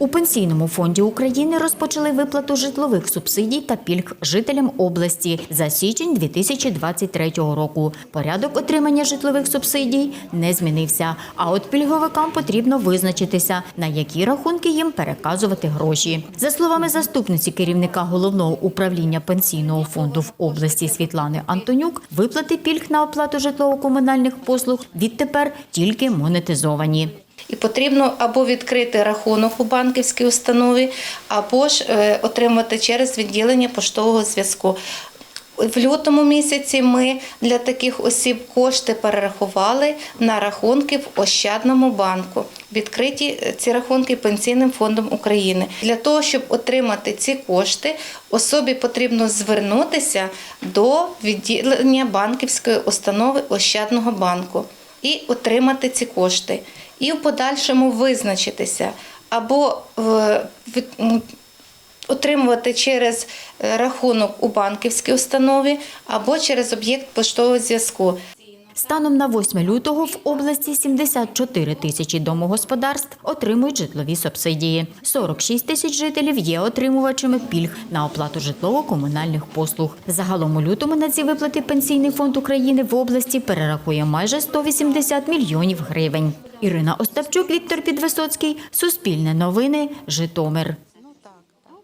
У пенсійному фонді України розпочали виплату житлових субсидій та пільг жителям області за січень 2023 року. Порядок отримання житлових субсидій не змінився. А от пільговикам потрібно визначитися, на які рахунки їм переказувати гроші. За словами заступниці керівника головного управління пенсійного фонду в області Світлани Антонюк, виплати пільг на оплату житлово-комунальних послуг відтепер тільки монетизовані. І потрібно або відкрити рахунок у банківській установі, або ж е, отримати через відділення поштового зв'язку. В лютому місяці ми для таких осіб кошти перерахували на рахунки в Ощадному банку. Відкриті е, ці рахунки Пенсійним фондом України. Для того, щоб отримати ці кошти, особі потрібно звернутися до відділення банківської установи Ощадного банку і отримати ці кошти. І в подальшому визначитися або е, отримувати через е, рахунок у банківській установі, або через об'єкт поштового зв'язку. Станом на 8 лютого в області 74 тисячі домогосподарств отримують житлові субсидії. 46 тисяч жителів є отримувачами пільг на оплату житлово-комунальних послуг. Загалом у лютому на ці виплати Пенсійний фонд України в області перерахує майже 180 мільйонів гривень. Ірина Остапчук, Віктор Підвисоцький, Суспільне новини, Житомир.